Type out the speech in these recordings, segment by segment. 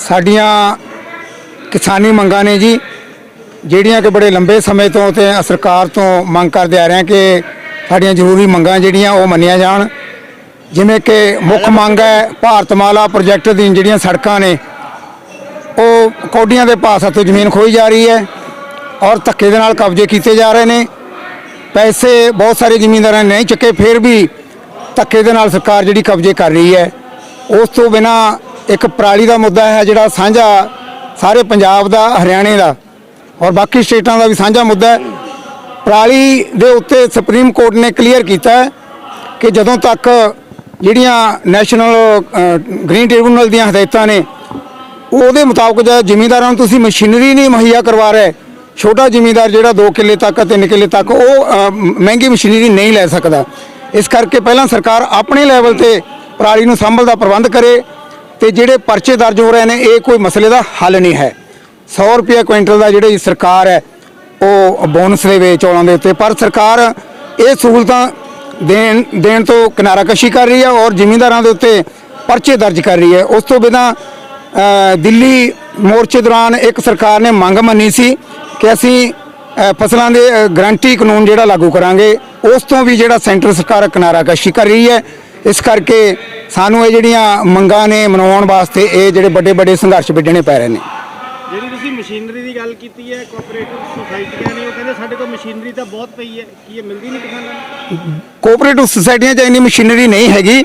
ਸਾਡੀਆਂ ਕਿਸਾਨੀ ਮੰਗਾਂ ਨੇ ਜੀ, ਜਿਹੜੀਆਂ ਕਿ ਬੜੇ ਲੰਬੇ ਸਮੇਂ ਤੋਂ ਤੇ ਸਰਕਾਰ ਤੋਂ ਮੰਗ ਕਰਦੇ ਆ ਰਹੇ ਹਾਂ ਕਿ ਸਾਡੀਆਂ ਜ਼ਰੂਰੀ ਮੰਗਾਂ ਜਿਹੜੀਆਂ ਉਹ ਮੰਨੀਆਂ ਜਾਣ। ਜਿਵੇਂ ਕਿ ਮੁੱਖ ਮੰਗ ਹੈ ਭਾਰਤਮਾਲਾ ਪ੍ਰੋਜੈਕਟ ਦੀ ਜਿਹੜੀਆਂ ਸੜਕਾਂ ਨੇ, ਉਹ ਕੌਡੀਆਂ ਦੇ ਪਾਸ ਹੱਥੋਂ ਜ਼ਮੀਨ ਖੋਈ ਜਾ ਰਹੀ ਹੈ ਔਰ ਧੱਕੇ ਦੇ ਨਾਲ ਕਬਜ਼ੇ ਕੀਤੇ ਜਾ ਰਹੇ ਨੇ। ਪੈਸੇ ਬਹੁਤ ਸਾਰੇ ਜ਼ਿਮੀਂਦਾਰਾਂ ਨੇ ਨਹੀਂ ਚੱਕੇ, ਫਿਰ ਵੀ ਧੱਕੇ ਦੇ ਨਾਲ ਸਰਕਾਰ ਜਿਹੜੀ ਕਬਜ਼ੇ ਕਰ ਰਹੀ ਹੈ, ਉਸ ਤੋਂ ਬਿਨਾ ਇੱਕ ਪਰਾਲੀ ਦਾ ਮੁੱਦਾ ਹੈ ਜਿਹੜਾ ਸਾਂਝਾ ਸਾਰੇ ਪੰਜਾਬ ਦਾ, ਹਰਿਆਣੇ ਦਾ ਔਰ ਬਾਕੀ ਸਟੇਟਾਂ ਦਾ ਵੀ ਸਾਂਝਾ ਮੁੱਦਾ ਹੈ। ਪਰਾਲੀ ਦੇ ਉੱਤੇ ਸੁਪਰੀਮ ਕੋਰਟ ਨੇ ਕਲੀਅਰ ਕੀਤਾ ਕਿ ਜਦੋਂ ਤੱਕ ਜਿਹੜੀਆਂ ਨੈਸ਼ਨਲ ਗ੍ਰੀਨ ਟ੍ਰਿਬਿਊਨਲ ਦੀਆਂ ਹਦਾਇਤਾਂ ਨੇ, ਉਹਦੇ ਮੁਤਾਬਕ ਜੇ ਜ਼ਿਮੀਂਦਾਰਾਂ ਨੂੰ ਤੁਸੀਂ ਮਸ਼ੀਨਰੀ ਨਹੀਂ ਮੁਹੱਈਆ ਕਰਵਾ ਰਹੇ, ਛੋਟਾ ਜ਼ਿਮੀਂਦਾਰ ਜਿਹੜਾ 2 ਕਿੱਲੇ ਤੱਕ 3 ਕਿੱਲੇ ਤੱਕ, ਉਹ ਮਹਿੰਗੀ ਮਸ਼ੀਨਰੀ ਨਹੀਂ ਲੈ ਸਕਦਾ। ਇਸ ਕਰਕੇ ਪਹਿਲਾਂ ਸਰਕਾਰ ਆਪਣੇ ਲੈਵਲ ਤੇ ਪਰਾਲੀ ਨੂੰ ਸੰਭਲ ਦਾ ਪ੍ਰਬੰਧ ਕਰੇ ਤੇ ਜਿਹੜੇ ਪਰਚੇ ਦਰਜ ਹੋ ਰਹੇ ਨੇ, ਇਹ ਕੋਈ ਮਸਲੇ ਦਾ ਹੱਲ ਨਹੀਂ ਹੈ। 100 ਰੁਪਏ ਕੁਇੰਟਲ ਦਾ ਜਿਹੜੀ ਸਰਕਾਰ ਹੈ, ਉਹ ਬੋਨਸ ਦੇ ਵਿੱਚ ਚੌਲਾਂ ਦੇ ਉੱਤੇ। ਪਰ ਸਰਕਾਰ ਇਹ ਸਹੂਲਤਾਂ ਦੇਣ ਦੇਣ ਤੋਂ ਕਿਨਾਰਾਕਸ਼ੀ ਕਰ ਰਹੀ ਹੈ ਔਰ ਜ਼ਿਮੀਂਦਾਰਾਂ ਦੇ ਉੱਤੇ ਪਰਚੇ ਦਰਜ ਕਰ ਰਹੀ ਹੈ। ਉਸ ਤੋਂ ਬਿਨਾਂ ਦਿੱਲੀ ਮੋਰਚੇ ਦੌਰਾਨ ਇੱਕ ਸਰਕਾਰ ਨੇ ਮੰਗ ਮੰਨੀ ਸੀ ਕਿ ਅਸੀਂ ਫਸਲਾਂ ਦੇ ਗਰੰਟੀ ਕਾਨੂੰਨ ਜਿਹੜਾ ਲਾਗੂ ਕਰਾਂਗੇ, ਉਸ ਤੋਂ ਵੀ ਜਿਹੜਾ ਸੈਂਟਰ ਸਰਕਾਰ ਕਿਨਾਰਾਕਸ਼ੀ ਕਰ ਰਹੀ ਹੈ ਇਸ ਕਰਕੇ ਸਾਨੂੰ ਇਹ ਜਿਹੜੀਆਂ ਮੰਗਾਂ ਨੇ ਮਨਾਉਣ ਵਾਸਤੇ ਇਹ ਜਿਹੜੇ ਵੱਡੇ ਵੱਡੇ ਸੰਘਰਸ਼ ਵਿੱਢਣੇ ਪੈ ਰਹੇ ਨੇ। ਜਿਹੜੀ ਤੁਸੀਂ ਮਸ਼ੀਨਰੀ ਦੀ ਗੱਲ ਕੀਤੀ ਹੈ ਕੋਆਪਰੇਟਿਵ ਸੁਸਾਇਟੀਆਂ ਨੇ ਉਹ ਕਹਿੰਦੇ ਸਾਡੇ ਕੋਲ ਮਸ਼ੀਨਰੀ ਤਾਂ ਬਹੁਤ ਪਈ ਹੈ ਕੀ ਇਹ ਮਿਲਦੀ ਨਹੀਂ ਕਿਸਾਨਾਂ ਨੂੰ? ਕੋਆਪਰੇਟਿਵ ਸੁਸਾਇਟੀਆਂ 'ਚ ਇੰਨੀ ਮਸ਼ੀਨਰੀ ਨਹੀਂ ਹੈਗੀ।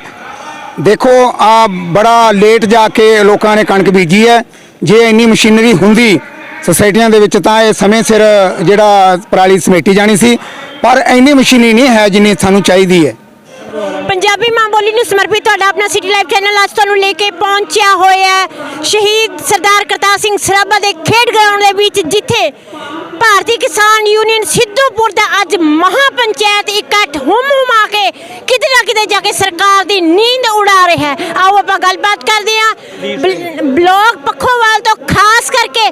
ਦੇਖੋ ਆ ਬੜਾ ਲੇਟ ਜਾ ਕੇ ਲੋਕਾਂ ਨੇ ਕਣਕ ਬੀਜੀ ਹੈ। ਜੇ ਇੰਨੀ ਮਸ਼ੀਨਰੀ ਹੁੰਦੀ ਸੁਸਾਇਟੀਆਂ ਦੇ ਵਿੱਚ ਤਾਂ ਇਹ ਸਮੇਂ ਸਿਰ ਜਿਹੜਾ ਪਰਾਲੀ ਸਮੇਟੀ ਜਾਣੀ ਸੀ। ਪਰ ਇੰਨੀ ਮਸ਼ੀਨਰੀ ਨਹੀਂ ਹੈ ਜਿੰਨੀ ਸਾਨੂੰ ਚਾਹੀਦੀ ਹੈ। ਪੰਜਾਬੀ ਮਾਂ ਬੋਲੀ ਨੂੰ ਸਮਰਪਿਤ ਤੁਹਾਡਾ ਆਪਣਾ ਸਿਟੀ ਲਾਈਵ ਚੈਨਲ ਅੱਜ ਤੁਹਾਨੂੰ ਲੈ ਕੇ ਪਹੁੰਚਿਆ ਹੋਇਆ ਹੈ। ਸ਼ਹੀਦ ਸਰਦਾਰ ਕਰਤਾਰ ਸਿੰਘ ਸਰਾਭਾ ਦੇ ਖੇਡ ਗਰਾਊਂਡ ਦੇ ਵਿੱਚ ਜਿੱਥੇ ਭਾਰਤੀ ਕਿਸਾਨ ਯੂਨੀਅਨ ਸਿੱਧੂਪੁਰ ਦਾ ਅੱਜ ਮਹਾ ਪੰਚਾਇਤ ਇਕੱਠ ਹੁਮ ਹੁਮਾ ਕੇ ਕਿਤੇ ਨਾ ਕਿਤੇ ਜਾ ਕੇ ਸਰਕਾਰ ਦੀ ਨੀਂਦ ਉਡਾ ਰਿਹਾ ਹੈ। ਆਓ ਆਪਾਂ ਗੱਲਬਾਤ ਕਰਦੇ ਹਾਂ। ਬਲ- ਬਲਾਕ ਪੱਖੋਵਾਲ ਤੋਂ ਖਾਸ ਕਰਕੇ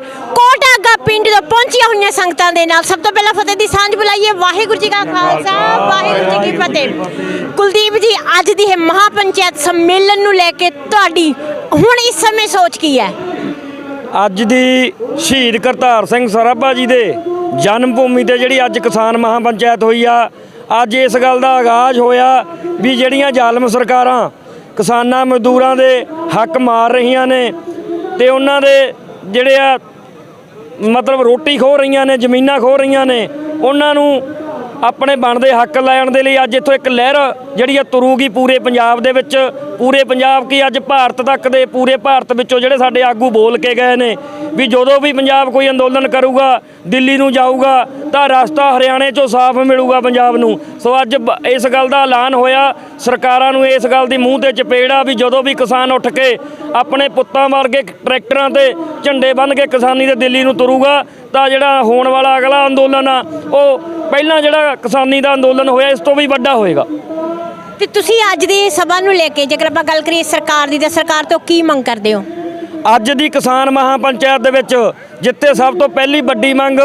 ਪਿੰਡ ਤੋਂ ਪਹੁੰਚੀਆਂ ਹੋਈਆਂ ਸੰਗਤਾਂ ਦੇ ਨਾਲ। ਸਭ ਤੋਂ ਪਹਿਲਾਂ ਫਤਿਹ ਦੀ ਸਾਂਝ ਬੁਲਾਈਏ। ਵਾਹਿਗੁਰੂ ਜੀ ਕਾ ਖਾਲਸਾ, ਵਾਹਿਗੁਰੂ ਜੀ ਕੀ ਫਤਿਹ। ਕੁਲਦੀਪ ਜੀ, ਅੱਜ ਦੀ ਇਹ ਮਹਾ ਸੰਮੇਲਨ ਨੂੰ ਲੈ ਕੇ ਤੁਹਾਡੀ ਹੁਣ ਇਸ ਸਮੇਂ ਸੋਚ ਕੀ ਹੈ? ਅੱਜ ਦੀ ਸ਼ਹੀਦ ਕਰਤਾਰ ਸਿੰਘ ਸਰਾਭਾ ਜੀ ਦੇ ਜਨਮ ਭੂਮੀ ਤੇ ਜਿਹੜੀ ਅੱਜ ਕਿਸਾਨ ਮਹਾ ਪੰਚਾਇਤ ਹੋਈ ਆ, ਅੱਜ ਇਸ ਗੱਲ ਦਾ ਆਗਾਜ਼ ਹੋਇਆ ਵੀ ਜਿਹੜੀਆਂ ਜ਼ਾਲਮ ਸਰਕਾਰਾਂ ਕਿਸਾਨਾਂ ਮਜ਼ਦੂਰਾਂ ਦੇ ਹੱਕ ਮਾਰ ਰਹੀਆਂ ਨੇ ਤੇ ਉਹਨਾਂ ਦੇ ਜਿਹੜੇ ਆ ਮਤਲਬ ਰੋਟੀ ਖੋ ਰਹੀਆਂ ਨੇ ਜ਼ਮੀਨਾਂ ਖੋ ਰਹੀਆਂ ਨੇ ਉਹਨਾਂ ਨੂੰ ਆਪਣੇ ਬਣਦੇ ਹੱਕ ਲੈਣ ਦੇ ਲਈ ਅੱਜ ਇੱਥੋਂ ਇੱਕ ਲਹਿਰ ਜਿਹੜੀ ਆ ਤੁਰੂਗੀ ਪੂਰੇ ਪੰਜਾਬ ਦੇ ਵਿੱਚ। ਪੂਰੇ ਪੰਜਾਬ ਕੀ ਅੱਜ ਭਾਰਤ ਤੱਕ ਦੇ ਪੂਰੇ ਭਾਰਤ ਵਿੱਚੋਂ ਜਿਹੜੇ ਸਾਡੇ ਆਗੂ ਬੋਲ ਕੇ ਗਏ ਨੇ ਵੀ ਜਦੋਂ ਵੀ ਪੰਜਾਬ ਕੋਈ ਅੰਦੋਲਨ ਕਰੂਗਾ, ਦਿੱਲੀ ਨੂੰ ਜਾਊਗਾ, ਤਾਂ ਰਸਤਾ ਹਰਿਆਣੇ ਚੋਂ ਸਾਫ਼ ਮਿਲੂਗਾ ਪੰਜਾਬ ਨੂੰ। ਸੋ ਅੱਜ ਬ- ਇਸ ਗੱਲ ਦਾ ਐਲਾਨ ਹੋਇਆ, ਸਰਕਾਰਾਂ ਨੂੰ ਇਸ ਗੱਲ ਦੀ ਮੂੰਹ ਤੇ ਚਪੇੜਾ ਵੀ ਜਦੋਂ ਵੀ ਕਿਸਾਨ ਉੱਠ ਕੇ ਆਪਣੇ ਪੁੱਤਾਂ ਵਰਗੇ ਟਰੈਕਟਰਾਂ ਤੇ ਝੰਡੇ ਬੰਨ੍ਹ ਕੇ ਕਿਸਾਨੀ ਦੇ ਦਿੱਲੀ ਨੂੰ ਤੁਰੂਗਾ, ਤਾਂ ਜਿਹੜਾ ਹੋਣ ਵਾਲਾ ਅਗਲਾ ਅੰਦੋਲਨ ਆ, ਉਹ ਪਹਿਲਾਂ ਜਿਹੜਾ ਕਿਸਾਨੀ ਦਾ ਅੰਦੋਲਨ ਹੋਇਆ ਇਸ ਤੋਂ ਵੀ ਵੱਡਾ ਹੋਏਗਾ। ਤੇ ਤੁਸੀਂ ਅੱਜ ਦੀ ਸਭਾ ਨੂੰ ਲੈ ਕੇ ਜੇਕਰ ਆਪਾਂ ਗੱਲ ਕਰੀਏ ਸਰਕਾਰ ਦੀ ਤਾਂ ਸਰਕਾਰ ਤੋਂ ਕੀ ਮੰਗ ਕਰਦੇ ਹੋ? ਅੱਜ ਦੀ ਕਿਸਾਨ ਮਹਾ ਪੰਚਾਇਤ ਦੇ ਵਿੱਚ ਜਿੱਥੇ ਸਭ ਤੋਂ ਪਹਿਲੀ ਵੱਡੀ ਮੰਗ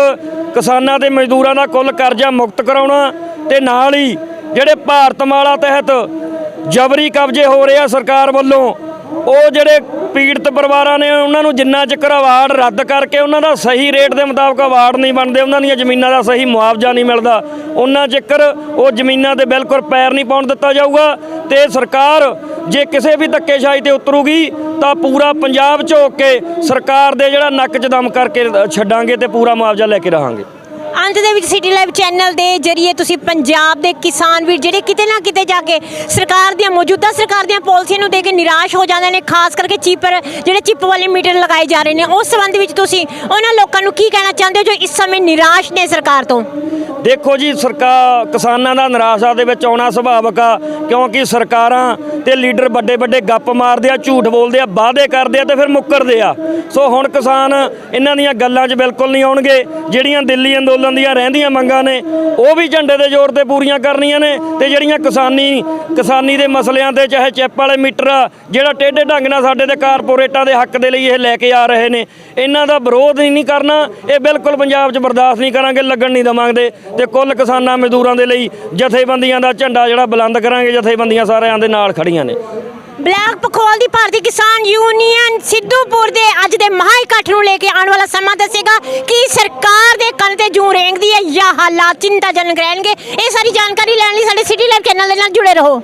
ਕਿਸਾਨਾਂ ਤੇ ਮਜ਼ਦੂਰਾਂ ਦਾ ਕੁੱਲ ਕਰਜ਼ਾ ਮੁਕਤ ਕਰਾਉਣਾ ਤੇ ਨਾਲ ਹੀ ਜਿਹੜੇ ਭਾਰਤਮਾਲਾ ਤਹਿਤ ਜਬਰੀ ਕਬਜ਼ੇ ਹੋ ਰਹੇ ਆ ਸਰਕਾਰ ਵੱਲੋਂ ਉਹ ਜਿਹੜੇ ਪੀੜਤ ਪਰਿਵਾਰਾਂ ਨੇ, ਉਹਨਾਂ ਨੂੰ ਜਿੰਨਾ ਚਿਰ ਅਵਾਰਡ ਰੱਦ ਕਰਕੇ ਉਹਨਾਂ ਦਾ ਸਹੀ ਰੇਟ ਦੇ ਮੁਤਾਬਕ ਅਵਾਰਡ ਨਹੀਂ ਬਣਦੇ, ਉਹਨਾਂ ਦੀਆਂ ਜ਼ਮੀਨਾਂ ਦਾ ਸਹੀ ਮੁਆਵਜ਼ਾ ਨਹੀਂ ਮਿਲਦਾ। ਉਹਨਾਂ ਚਿਰ ਉਹ ਜ਼ਮੀਨਾਂ ਤੇ ਬਿਲਕੁਲ ਪੈਰ ਨਹੀਂ ਪਾਉਣ ਦਿੱਤਾ ਜਾਊਗਾ ਤੇ ਸਰਕਾਰ ਜੇ ਕਿਸੇ ਵੀ ਧੱਕੇਸ਼ਾਹੀ ਤੇ ਉਤਰੂਗੀ, ਤਾਂ ਪੂਰਾ ਪੰਜਾਬ ਝੋਕ ਕੇ ਸਰਕਾਰ ਦੇ ਜਿਹੜਾ ਨੱਕ 'ਚ ਦਮ ਕਰਕੇ ਛੱਡਾਂਗੇ ਤੇ ਪੂਰਾ ਮੁਆਵਜ਼ਾ ਲੈ ਕੇ ਰਹਾਂਗੇ। ਅੰਤ ਦੇ ਵਿੱਚ ਸਿਟੀ ਲਾਈਵ ਚੈਨਲ ਦੇ ਜਰੀਏ ਤੁਸੀਂ ਪੰਜਾਬ ਦੇ ਕਿਸਾਨ ਵੀਰ ਜਿਹੜੇ ਕਿਤੇ ਨਾ ਕਿਤੇ ਜਾ ਕੇ ਸਰਕਾਰ ਦੀਆਂ ਮੌਜੂਦਾ ਸਰਕਾਰ ਦੀਆਂ ਪਾਲਿਸੀਆਂ ਨੂੰ ਦੇਖ ਕੇ ਨਿਰਾਸ਼ ਹੋ ਜਾਂਦੇ ਨੇ, ਖਾਸ ਕਰਕੇ ਚੀਪਰ ਜਿਹੜੇ ਚਿੱਪ ਵਾਲੇ ਮੀਟਰ ਲਗਾਏ ਜਾ ਰਹੇ ਨੇ, ਉਸ ਸੰਬੰਧ ਵਿੱਚ ਤੁਸੀਂ ਉਹਨਾਂ ਲੋਕਾਂ ਨੂੰ ਕੀ ਕਹਿਣਾ ਚਾਹੁੰਦੇ ਹੋ ਜੋ ਇਸ ਸਮੇਂ ਨਿਰਾਸ਼ ਨੇ ਸਰਕਾਰ ਤੋਂ? ਦੇਖੋ ਜੀ ਸਰਕਾਰ ਕਿਸਾਨਾਂ ਦਾ ਨਿਰਾਸ਼ਾ ਦੇ ਵਿੱਚ ਆਉਣਾ ਸੁਭਾਵਿਕ ਆ, ਕਿਉਂਕਿ ਸਰਕਾਰਾਂ ਤੇ ਲੀਡਰ ਵੱਡੇ ਵੱਡੇ ਗੱਪ ਮਾਰਦੇ ਆ, ਝੂਠ ਬੋਲਦੇ ਆ, ਵਾਅਦੇ ਕਰਦੇ ਆ ਤੇ ਫਿਰ ਮੁੱਕਰਦੇ ਆ। ਸੋ ਹੁਣ ਕਿਸਾਨ ਇਹਨਾਂ ਦੀਆਂ ਗੱਲਾਂ 'ਚ ਬਿਲਕੁਲ ਨਹੀਂ ਆਉਣਗੇ। ਜਿਹੜੀਆਂ ਦਿੱਲੀ ਅੰਦੋਲਨ ਦੀਆਂ ਰਹਿੰਦੀਆਂ ਮੰਗਾਂ ਨੇ, ਉਹ ਵੀ ਝੰਡੇ ਦੇ ਜ਼ੋਰ ਤੇ ਪੂਰੀਆਂ ਕਰਨੀਆਂ ਨੇ ਤੇ ਜਿਹੜੀਆਂ ਕਿਸਾਨੀ ਕਿਸਾਨੀ ਦੇ ਮਸਲਿਆਂ ਤੇ ਚਾਹੇ ਚਿੱਪ ਵਾਲੇ ਮੀਟਰ ਆ, ਜਿਹੜਾ ਟੇਢੇ ਢੰਗ ਨਾਲ ਸਾਡੇ ਤੇ ਕਾਰਪੋਰੇਟਾਂ ਦੇ ਹੱਕ ਦੇ ਲਈ ਇਹ ਲੈ ਕੇ ਆ ਰਹੇ ਨੇ, ਇਹਨਾਂ ਦਾ ਵਿਰੋਧ ਨਹੀਂ ਕਰਨਾ, ਇਹ ਬਿਲਕੁਲ ਪੰਜਾਬ 'ਚ ਬਰਦਾਸ਼ਤ ਨਹੀਂ ਕਰਾਂਗੇ, ਲੱਗਣ ਨਹੀਂ ਦਵਾਂਗੇ ਤੇ ਕੁੱਲ ਕਿਸਾਨਾਂ ਮਜ਼ਦੂਰਾਂ ਦੇ ਲਈ ਜਥੇਬੰਦੀਆਂ ਦਾ ਝੰਡਾ ਜਿਹੜਾ ਬੁਲੰਦ ਕਰਾਂਗੇ, ਜਥੇਬੰਦੀਆਂ ਸਾਰਿਆਂ ਦੇ ਨਾਲ ਖੜੀਆਂ ਨੇ। ਬਲੈਕ ਪਖੋਲ ਦੀ ਭਾਰਤੀ ਕਿਸਾਨ ਯੂਨੀਅਨ ਸਿੱਧੂਪੁਰ ਦੇ ਅੱਜ ਦੇ ਮਹਾ ਇਕੱਠ ਨੂੰ ਲੈ ਕੇ ਆਉਣ ਵਾਲਾ ਸਮਾਂ ਦੱਸੇਗਾ ਕਿ ਸਰਕਾਰ ਦੇ ਕੰਨ ਤੇ ਜੂੰ ਰੇਂਗਦੀ ਹੈ ਜਾਂ ਹਾਲਾਤ ਚਿੰਤਾਜਨਕ ਰਹਿਣਗੇ। ਇਹ ਸਾਰੀ ਜਾਣਕਾਰੀ ਲੈਣ ਲਈ ਸਾਡੇ ਸਿਟੀ ਲਾਈਵ ਚੈਨਲ ਦੇ ਨਾਲ ਜੁੜੇ ਰਹੋ।